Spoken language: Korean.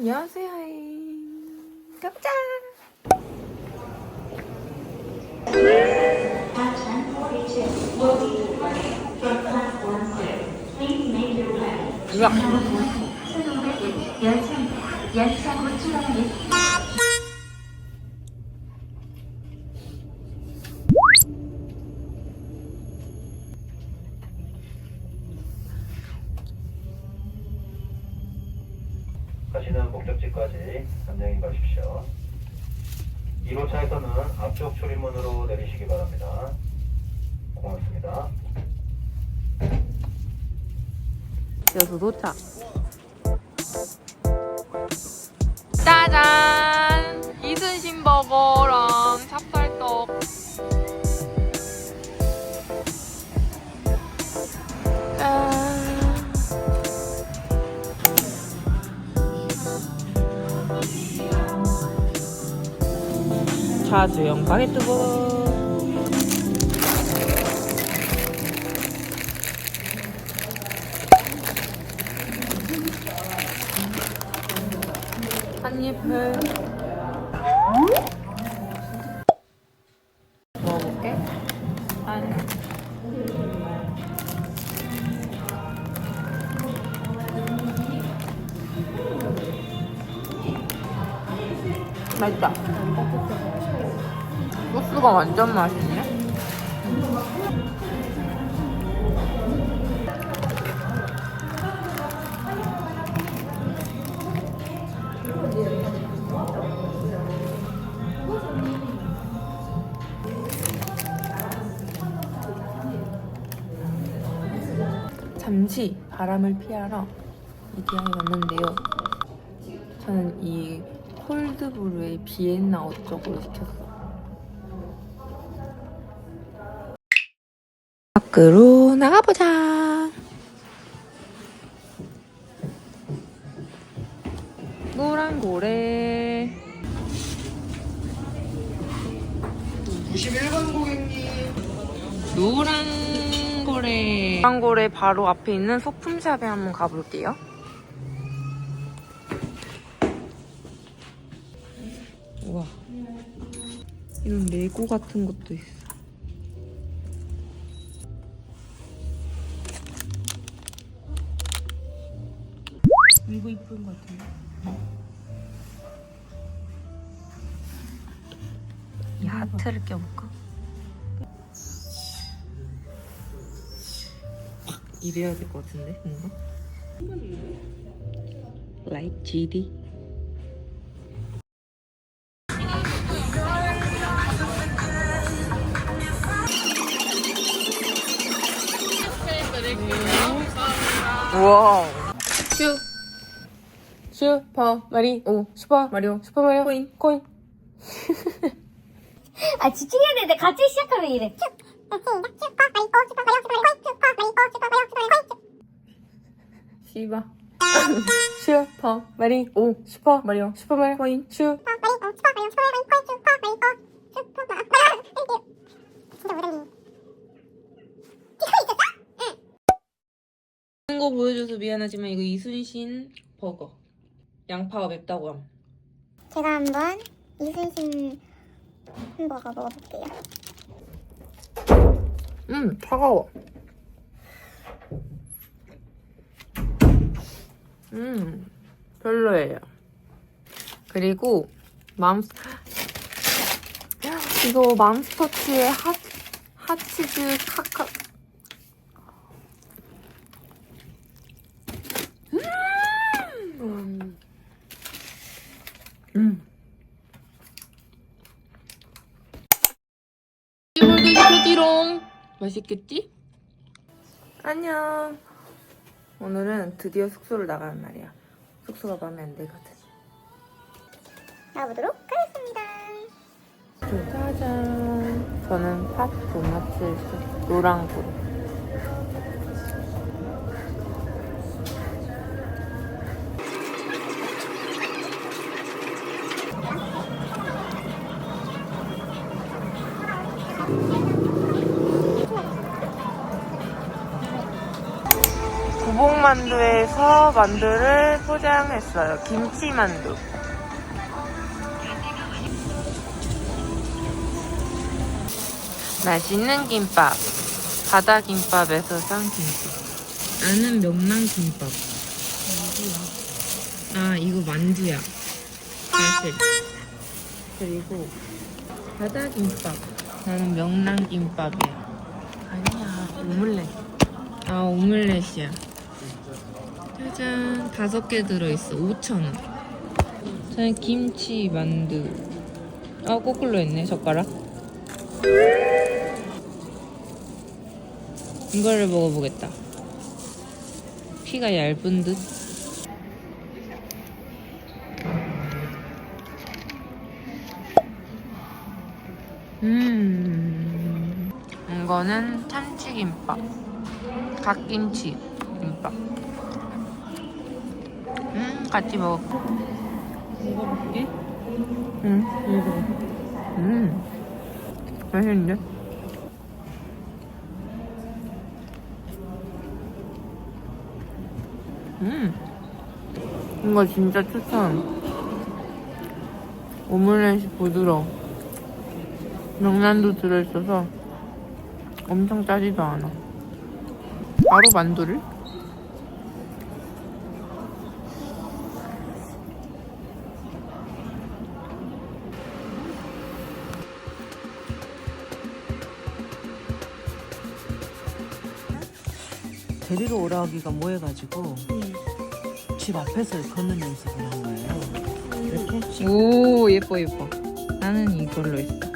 안녕하세요. 깜짝. 으악. 연상으로 출발하 가시는 목적지까지 안녕히 가십시오. 1호차에서는 앞쪽 출입문으로 내리시기 바랍니다. 고맙습니다. 여수 도착. 짜잔! 이순신 버거랑 자주영 바게트볼. 한 입을 먹어볼게. 한 맛있다. 소스가 완전 맛있네. 잠시 바람을 피하러 이디양에 왔는데요. 저는 이 콜드브루의 비엔나 어쩌고를 시켰어요. 밖으로 나가보자. 노란 고래. 91번 고객님. 노란 고래. 노란 고래 바로 앞에 있는 소품샵에 한번 가볼게요. 우와. 이런 레고 같은 것도 있어. 이거 이쁜 것 같은데? 이 하트를 껴볼까? 이래야 될 것 같은데 뭔가? Like GD 와우 슈 슈퍼 마리오 슈퍼 마리오 슈퍼 마리오 코인 코인. 아 집중해야 되는데 같이 시작하면 이래. 시바. 슈퍼 마리오 슈퍼 마리오 슈퍼 마리오 코인 슈. 보여줘서 미안하지만 이거 이순신 버거 양파가 맵다고 함 제가 한번 이순신 햄버거 먹어볼게요. 음, 차가워. 음, 별로예요. 그리고 맘 이거 맘스터치의 핫 핫치즈 카카 음. 음. 시켜지롱. 맛있겠지? 안녕. 오늘은 드디어 숙소를 나가는 날이야. 숙소가 마음에 안 들거든 나가보도록 하겠습니다. 짜잔. 저는 팥 도넛을 노랑구로 만 만두에서 만두를 포장했어요. 김치 만두. 맛있는 김밥. 바다 김밥에서 산 김치. 나는 명랑 김밥. 아, 이거 만두야. 사실. 그리고 바다 김밥. 나는 명랑 김밥이야. 아니야, 오믈렛. 아, 오믈렛이야. 짜잔, 다섯 개 들어있어. 5,000원. 저는 김치 만두. 아, 거꾸로 했네, 젓가락. 이거를 먹어보겠다. 피가 얇은 듯. 음, 이거는 참치김밥. 갓김치 김밥. 음, 같이 먹어. 먹어볼게. 응, 먹어. 음, 맛있는데? 음, 이거 진짜 추천. 오믈렛이 부드러워. 명란도 들어있어서 엄청 짜지도 않아. 바로 만두를? 데리러 오라기가 뭐해가지고 집 앞에서 걷는 연습을 한 거예요. 이렇게 오, 예뻐, 예뻐. 나는 이걸로 했어.